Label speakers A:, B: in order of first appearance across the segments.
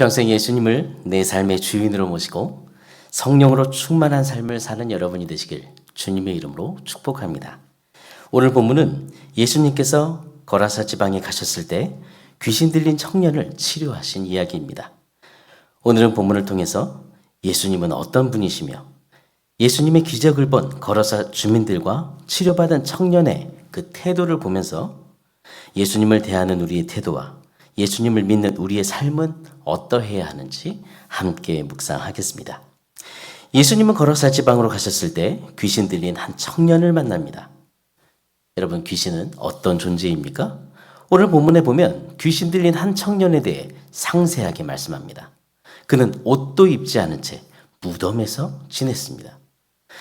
A: 한평생 예수님을 내 삶의 주인으로 모시고 성령으로 충만한 삶을 사는 여러분이 되시길 주님의 이름으로 축복합니다. 오늘 본문은 예수님께서 거라사 지방에 가셨을 때 귀신 들린 청년을 치료하신 이야기입니다. 오늘은 본문을 통해서 예수님은 어떤 분이시며 예수님의 기적을 본 거라사 주민들과 치료받은 청년의 그 태도를 보면서 예수님을 대하는 우리의 태도와 예수님을 믿는 우리의 삶은 어떠해야 하는지 함께 묵상하겠습니다. 예수님은 거라사 지방으로 가셨을 때 귀신 들린 한 청년을 만납니다. 여러분 귀신은 어떤 존재입니까? 오늘 본문에 보면 귀신 들린 한 청년에 대해 상세하게 말씀합니다. 그는 옷도 입지 않은 채 무덤에서 지냈습니다.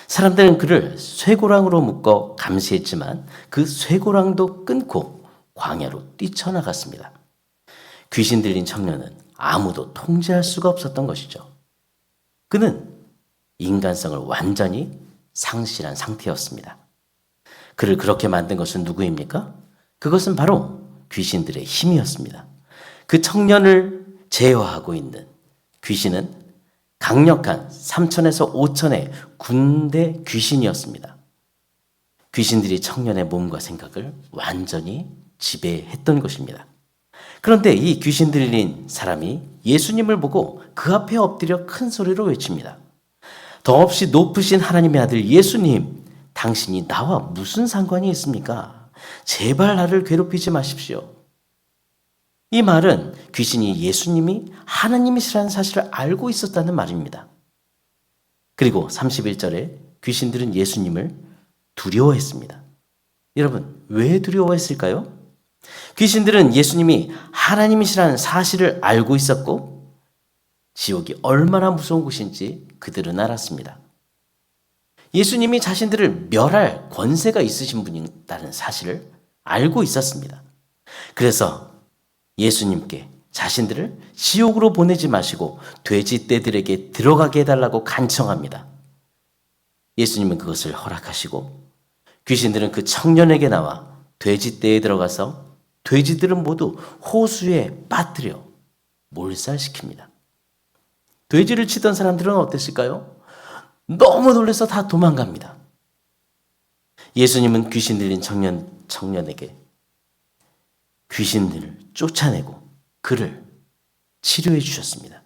A: 사람들은 그를 쇠고랑으로 묶어 감시했지만 그 쇠고랑도 끊고 광야로 뛰쳐나갔습니다. 귀신 들린 청년은 아무도 통제할 수가 없었던 것이죠. 그는 인간성을 완전히 상실한 상태였습니다. 그를 그렇게 만든 것은 누구입니까? 그것은 바로 귀신들의 힘이었습니다. 그 청년을 제어하고 있는 귀신은 강력한 3천에서 5천의 군대 귀신이었습니다. 귀신들이 청년의 몸과 생각을 완전히 지배했던 것입니다. 그런데 이 귀신 들린 사람이 예수님을 보고 그 앞에 엎드려 큰 소리로 외칩니다. 더없이 높으신 하나님의 아들 예수님, 당신이 나와 무슨 상관이 있습니까? 제발 나를 괴롭히지 마십시오. 이 말은 귀신이 예수님이 하나님이시라는 사실을 알고 있었다는 말입니다. 그리고 31절에 귀신들은 예수님을 두려워했습니다. 여러분, 왜 두려워했을까요? 귀신들은 예수님이 하나님이시라는 사실을 알고 있었고, 지옥이 얼마나 무서운 곳인지 그들은 알았습니다. 예수님이 자신들을 멸할 권세가 있으신 분이라는 사실을 알고 있었습니다. 그래서 예수님께 자신들을 지옥으로 보내지 마시고 돼지 떼들에게 들어가게 해달라고 간청합니다. 예수님은 그것을 허락하시고 귀신들은 그 청년에게 나와 돼지 떼에 들어가서 돼지들은 모두 호수에 빠뜨려 몰살시킵니다. 돼지를 치던 사람들은 어땠을까요? 너무 놀라서 다 도망갑니다. 예수님은 귀신 들린 청년, 청년에게 귀신들을 쫓아내고 그를 치료해 주셨습니다.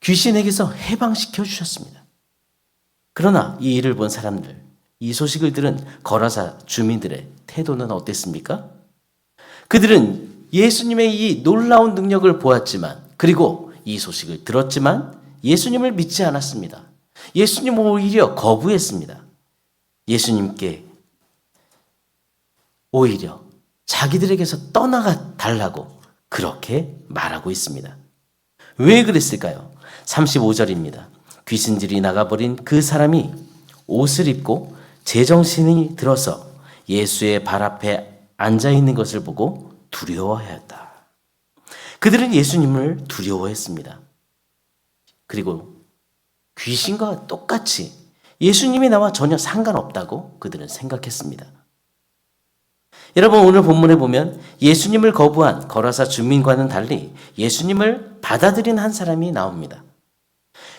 A: 귀신에게서 해방시켜 주셨습니다. 그러나 이 일을 본 사람들, 이 소식을 들은 거라사 주민들의 태도는 어땠습니까? 그들은 예수님의 이 놀라운 능력을 보았지만, 그리고 이 소식을 들었지만 예수님을 믿지 않았습니다. 예수님 오히려 거부했습니다. 예수님께 오히려 자기들에게서 떠나가 달라고 그렇게 말하고 있습니다. 왜 그랬을까요? 35절입니다. 귀신들이 나가버린 그 사람이 옷을 입고 제정신이 들어서 예수의 발 앞에 앉아 있는 것을 보고 두려워하였다. 그들은 예수님을 두려워했습니다. 그리고 귀신과 똑같이 예수님이 나와 전혀 상관없다고 그들은 생각했습니다. 여러분 오늘 본문에 보면 예수님을 거부한 거라사 주민과는 달리 예수님을 받아들인 한 사람이 나옵니다.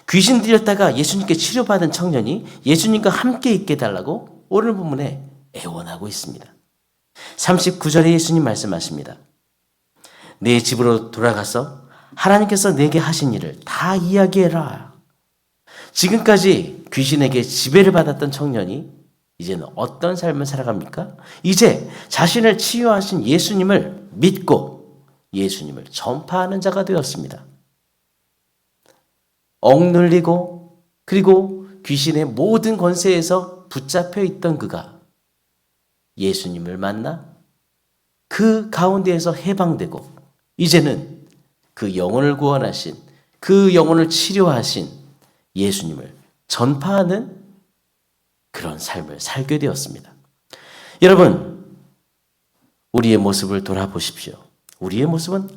A: 귀신 들렸다가 예수님께 치료받은 청년이 예수님과 함께 있게 달라고 오늘 본문에 애원하고 있습니다. 39절에 예수님 말씀하십니다. 내 집으로 돌아가서 하나님께서 내게 하신 일을 다 이야기해라. 지금까지 귀신에게 지배를 받았던 청년이 이제는 어떤 삶을 살아갑니까? 이제 자신을 치유하신 예수님을 믿고 예수님을 전파하는 자가 되었습니다. 억눌리고 그리고 귀신의 모든 권세에서 붙잡혀 있던 그가 예수님을 만나 그 가운데에서 해방되고 이제는 그 영혼을 구원하신 그 영혼을 치료하신 예수님을 전파하는 그런 삶을 살게 되었습니다. 여러분, 우리의 모습을 돌아보십시오. 우리의 모습은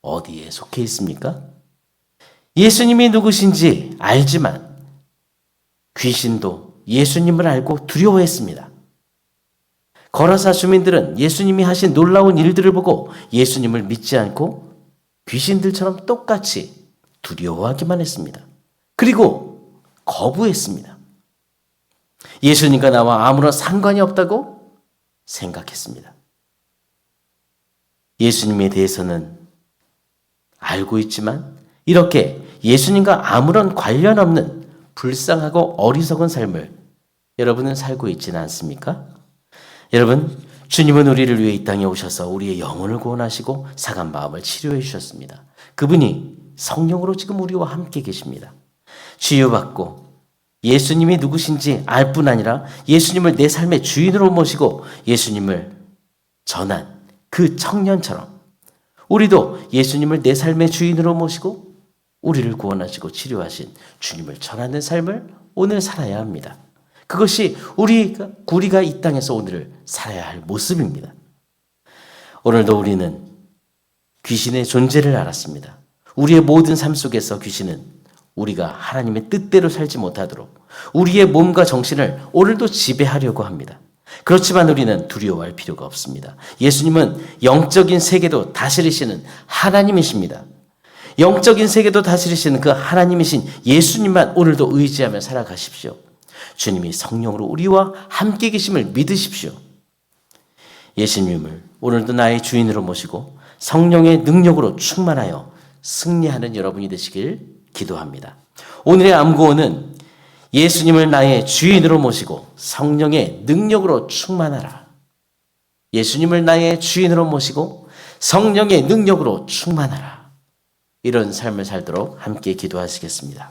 A: 어디에 속해 있습니까? 예수님이 누구신지 알지만 귀신도 예수님을 알고 두려워했습니다. 거라사 주민들은 예수님이 하신 놀라운 일들을 보고 예수님을 믿지 않고 귀신들처럼 똑같이 두려워하기만 했습니다. 그리고 거부했습니다. 예수님과 나와 아무런 상관이 없다고 생각했습니다. 예수님에 대해서는 알고 있지만 이렇게 예수님과 아무런 관련 없는 불쌍하고 어리석은 삶을 여러분은 살고 있지는 않습니까? 여러분, 주님은 우리를 위해 이 땅에 오셔서 우리의 영혼을 구원하시고 사간 마음을 치료해 주셨습니다. 그분이 성령으로 지금 우리와 함께 계십니다. 치유받고 예수님이 누구신지 알 뿐 아니라 예수님을 내 삶의 주인으로 모시고 예수님을 전한 그 청년처럼 우리도 예수님을 내 삶의 주인으로 모시고 우리를 구원하시고 치료하신 주님을 전하는 삶을 오늘 살아야 합니다. 그것이 우리가, 우리가 이 땅에서 오늘을 살아야 할 모습입니다. 오늘도 우리는 귀신의 존재를 알았습니다. 우리의 모든 삶 속에서 귀신은 우리가 하나님의 뜻대로 살지 못하도록 우리의 몸과 정신을 오늘도 지배하려고 합니다. 그렇지만 우리는 두려워할 필요가 없습니다. 예수님은 영적인 세계도 다스리시는 하나님이십니다. 영적인 세계도 다스리시는 그 하나님이신 예수님만 오늘도 의지하며 살아가십시오. 주님이 성령으로 우리와 함께 계심을 믿으십시오. 예수님을 오늘도 나의 주인으로 모시고 성령의 능력으로 충만하여 승리하는 여러분이 되시길 기도합니다. 오늘의 암구호는 예수님을 나의 주인으로 모시고 성령의 능력으로 충만하라. 예수님을 나의 주인으로 모시고 성령의 능력으로 충만하라. 이런 삶을 살도록 함께 기도하시겠습니다.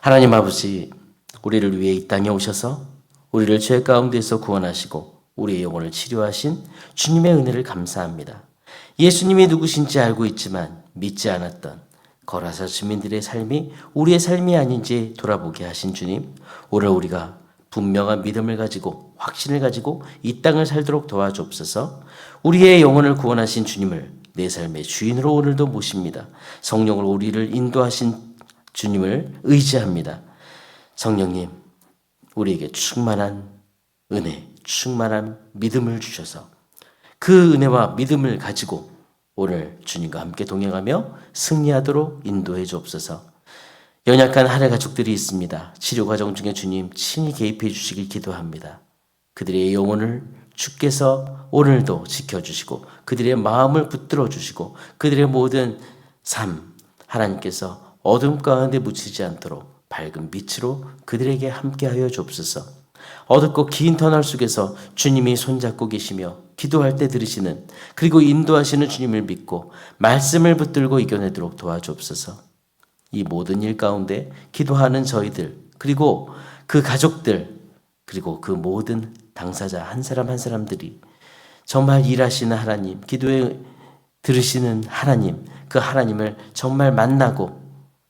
A: 하나님 아버지, 우리를 위해 이 땅에 오셔서 우리를 죄 가운데서 구원하시고 우리의 영혼을 치료하신 주님의 은혜를 감사합니다. 예수님이 누구신지 알고 있지만 믿지 않았던 거라사 주민들의 삶이 우리의 삶이 아닌지 돌아보게 하신 주님, 오늘 우리가 분명한 믿음을 가지고 확신을 가지고 이 땅을 살도록 도와주옵소서. 우리의 영혼을 구원하신 주님을 내 삶의 주인으로 오늘도 모십니다. 성령으로 우리를 인도하신 주님을 의지합니다. 성령님, 우리에게 충만한 은혜, 충만한 믿음을 주셔서 그 은혜와 믿음을 가지고 오늘 주님과 함께 동행하며 승리하도록 인도해 주옵소서. 연약한 한해 가족들이 있습니다. 치료 과정 중에 주님 친히 개입해 주시길 기도합니다. 그들의 영혼을 주께서 오늘도 지켜주시고 그들의 마음을 붙들어 주시고 그들의 모든 삶 하나님께서 어둠 가운데 묻히지 않도록 밝은 빛으로 그들에게 함께하여 주옵소서. 어둡고 긴 터널 속에서 주님이 손잡고 계시며 기도할 때 들으시는 그리고 인도하시는 주님을 믿고 말씀을 붙들고 이겨내도록 도와주옵소서. 이 모든 일 가운데 기도하는 저희들 그리고 그 가족들 그리고 그 모든 당사자 한 사람 한 사람들이 정말 일하시는 하나님, 기도에 들으시는 하나님, 그 하나님을 정말 만나고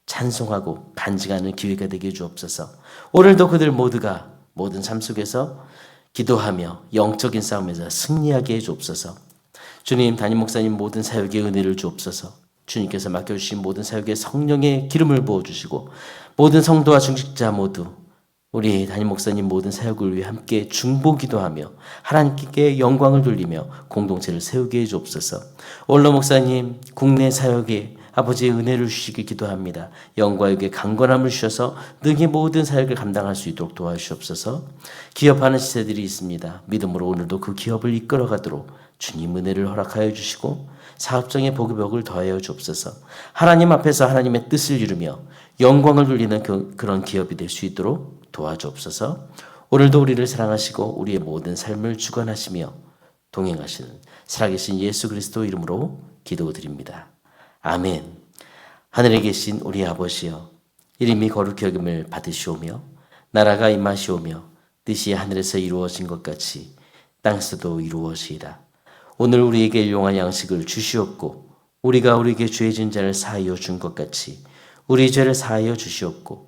A: 찬송하고 반증하는 기회가 되게 주옵소서. 오늘도 그들 모두가 모든 삶 속에서 기도하며 영적인 싸움에서 승리하게 해 주옵소서. 주님, 담임 목사님 모든 사역에 은혜를 주옵소서. 주님께서 맡겨주신 모든 사역에 성령의 기름을 부어주시고 모든 성도와 중직자 모두 우리 담임 목사님 모든 사역을 위해 함께 중보기도 하며 하나님께 영광을 돌리며 공동체를 세우게 해 주옵소서. 올로 목사님 국내 사역에 아버지의 은혜를 주시길 기도합니다. 영과에게 강건함을 주셔서 능히 모든 사역을 감당할 수 있도록 도와주시옵소서. 기업하는 시세들이 있습니다. 믿음으로 오늘도 그 기업을 이끌어가도록 주님 은혜를 허락하여 주시고 사업장의 복의 벽을 더하여 주옵소서. 하나님 앞에서 하나님의 뜻을 이루며 영광을 돌리는 그, 그런 기업이 될 수 있도록 도와주옵소서. 오늘도 우리를 사랑하시고 우리의 모든 삶을 주관하시며 동행하시는 살아계신 예수 그리스도 이름으로 기도드립니다. 아멘. 하늘에 계신 우리 아버지여, 이름이 거룩히 여김을 받으시오며, 나라가 임하시오며, 뜻이 하늘에서 이루어진 것 같이 땅에서도 이루어지이다. 오늘 우리에게 일용할 양식을 주시옵고, 우리가 우리에게 죄진 자를 사하여 준 것 같이 우리 죄를 사하여 주시옵고,